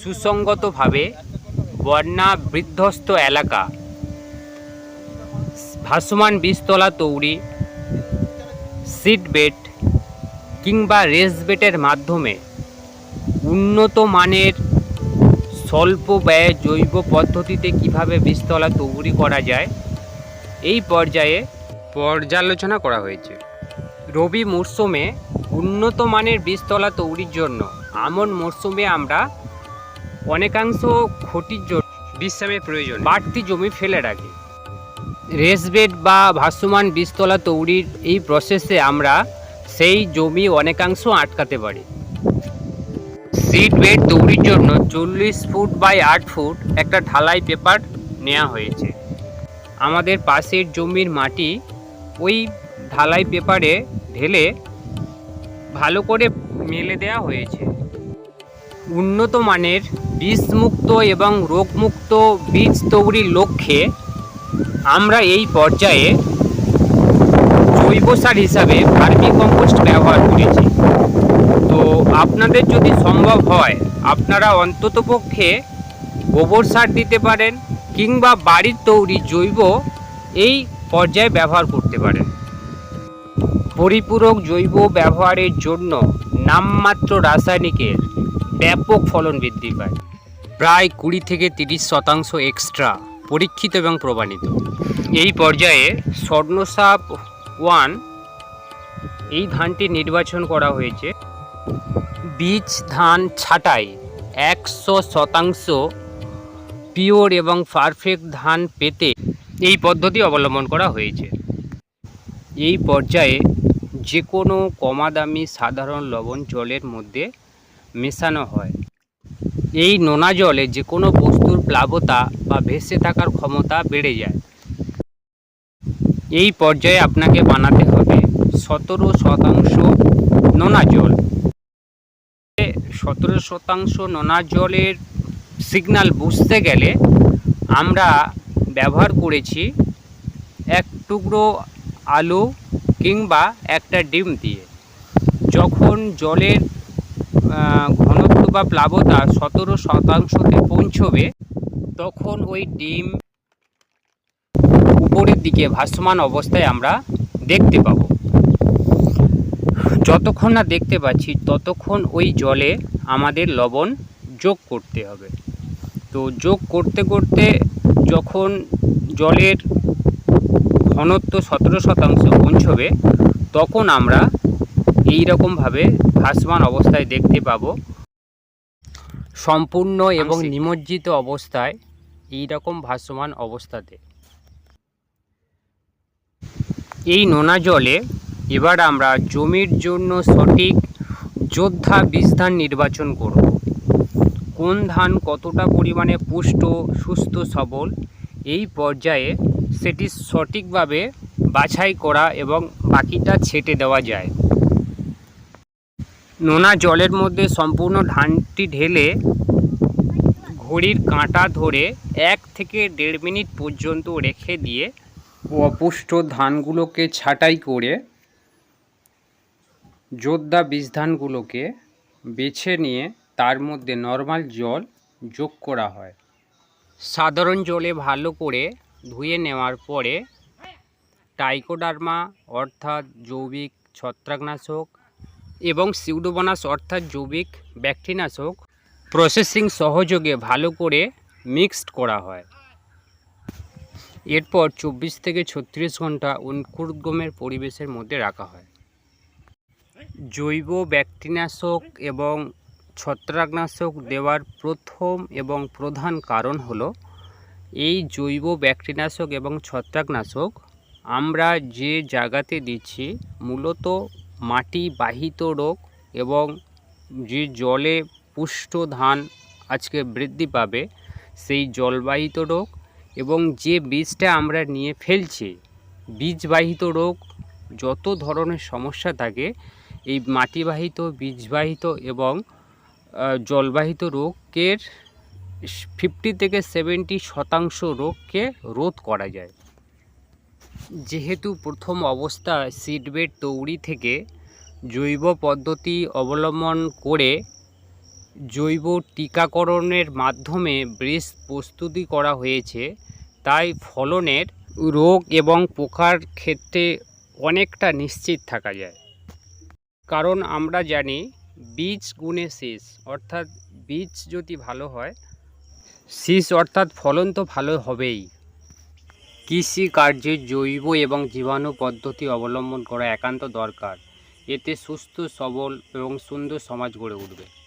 সুসংগতভাবে বন্যা বিধ্বস্ত এলাকা। ভাসমান বীজতলা তৈরি সিট বেড কিংবা রেস বেটের মাধ্যমে উন্নত মানের স্বল্প ব্যয়ে জৈব পদ্ধতিতে কীভাবে বীজতলা তৈরি করা যায়, এই পর্যায়ে পর্যালোচনা করা হয়েছে। রবি মরশুমে উন্নত মানের বীজতলা তৈরির জন্য, আমন মরশুমে আমরা অনেকাংশ ক্ষতির জন্য বিশ্রামের প্রয়োজন। বাড়তি জমি ফেলে রাখি। রেসবেড বা ভাসমান বীজতলা তৈরির এই প্রসেসে আমরা সেই জমি অনেকাংশ আটকাতে পারি। সিট বেড তৈরির জন্য চল্লিশ ফুট বাই আট ফুট একটা ঢালাই পেপার নেওয়া হয়েছে। আমাদের পাশের জমির মাটি ওই ঢালাই পেপারে ঢেলে ভালো করে মেলে দেওয়া হয়েছে। উন্নত মানের বিষমুক্ত এবং রোগমুক্ত বীজ তৈরির লক্ষ্যে আমরা এই পর্যায়ে জৈব সার হিসাবে ভার্মি কম্পোস্ট ব্যবহার করেছি। তো আপনাদের যদি সম্ভব হয়, আপনারা অন্ততপক্ষে গোবর সার দিতে পারেন কিংবা বাড়ির তৈরি জৈব এই পর্যায়ে ব্যবহার করতে পারেন। পরিপূরক জৈব ব্যবহারের জন্য নামমাত্র রাসায়নিকের ব্যাপক ফলন বৃদ্ধি পায়। প্রায় কুড়ি থেকে তিরিশ শতাংশ এক্সট্রা পরীক্ষিত এবং প্রমাণিত। এই পর্যায়ে স্বর্ণসাপ ওয়ান এই ধানটি নির্বাচন করা হয়েছে। বীজ ধান ছাঁটাই একশো শতাংশ পিওর এবং পারফেক্ট ধান পেতে এই পদ্ধতি অবলম্বন করা হয়েছে। এই পর্যায়ে যে কোনো কমা দামি সাধারণ লবণ জলের মধ্যে মেশানো হয়। এই নোনা জলে যে কোনো বস্তুর প্লাবতা বা ভেসে থাকার ক্ষমতা বেড়ে যায়। এই পর্যায়ে আপনাকে বানাতে হবে সতেরো শতাংশ নোনা জল। সতেরো শতাংশ নোনা জলের সিগন্যাল বুঝতে গেলে আমরা ব্যবহার করেছি এক টুকরো আলু কিংবা একটা ডিম দিয়ে। যখন জলের ঘনত্ব বা প্লাবতা সতেরো শতাংশতে পৌঁছবে, তখন ওই ডিম উপরের দিকে ভাসমান অবস্থায় আমরা দেখতে পাবো। যতক্ষণ না দেখতে পাচ্ছি, ততক্ষণ ওই জলে আমাদের লবণ যোগ করতে হবে। তো যোগ করতে করতে যখন জলের ঘনত্ব সতেরো শতাংশ পৌঁছবে, তখন আমরা এই রকমভাবে ভাসমান অবস্থায় দেখতে পাবো। সম্পূর্ণ এবং নিমজ্জিত অবস্থায় এই রকম ভাসমান অবস্থাতে। এই নোনা জলে এবার আমরা জমির জন্য সঠিক যোদ্ধা বীজ ধান নির্বাচন করব। কোন ধান কতটা পরিমাণে পুষ্ট সুস্থ সবল এই পর্যায়ে সেটি সঠিকভাবে বাছাই করা এবং বাকিটা ছেটে দেওয়া যায়। নোনা জলের মধ্যে সম্পূর্ণ ধানটি ঢেলে ঘড়ির কাঁটা ধরে এক থেকে দেড় মিনিট পর্যন্ত রেখে দিয়ে অপুষ্ট ধানগুলোকে ছাঁটাই করে যোদ্ধা বীজ ধানগুলোকে বেছে নিয়ে তার মধ্যে নর্মাল জল যোগ করা হয়। সাধারণ জলে ভালো করে ধুয়ে নেওয়ার পরে টাইকোডার্মা অর্থাৎ জৈবিক ছত্রাকনাশক এবং সিউডোবনাস অর্থাৎ জৈবিক ব্যাকটেরিয়ানাশক প্রসেসিং সহযোগে ভালো করে মিক্সড করা হয়। এরপর চব্বিশ থেকে ছত্রিশ ঘণ্টা অঙ্কুরোদ্গমের পরিবেশের মধ্যে রাখা হয়। জৈব ব্যাকটেরিয়ানাশক এবং ছত্রাকনাশক দেওয়ার প্রথম এবং প্রধান কারণ হলো, এই জৈব ব্যাকটেরিয়ানাশক এবং ছত্রাকনাশক আমরা যে জায়গাতে দিচ্ছি, মূলত মাটি বাহিত রোগ এবং যে জলে পুষ্ট ধান আজকে বৃদ্ধি পাবে, সেই জলবাহিত রোগ এবং যে বীজটা আমরা নিয়ে ফেলছি, বীজবাহিত রোগ যত ধরনের সমস্যা থাকে, এই মাটিবাহিত, বীজবাহিত এবং জলবাহিত রোগের ফিফটি থেকে সেভেন্টি শতাংশ রোগকে রোধ করা যায়। যেহেতু প্রথম অবস্থায় সিডবেড তৈরি থেকে জৈব পদ্ধতি অবলম্বন করে জৈব টিকাকরণের মাধ্যমে বীজ প্রস্তুতি করা হয়েছে, তাই ফলনের রোগ এবং পোকার ক্ষেত্রে অনেকটা নিশ্চিত থাকা যায়। কারণ আমরা জানি, বীজ গুণে শীষ, অর্থাৎ বীজ যদি ভালো হয়, শীষ অর্থাৎ ফলন তো ভালো হবেই। কৃষি কার্যে জৈব এবং জীবাণু পদ্ধতি অবলম্বন করা একান্ত দরকার। এতে সুস্থ, সবল এবং সুন্দর সমাজ গড়ে উঠবে।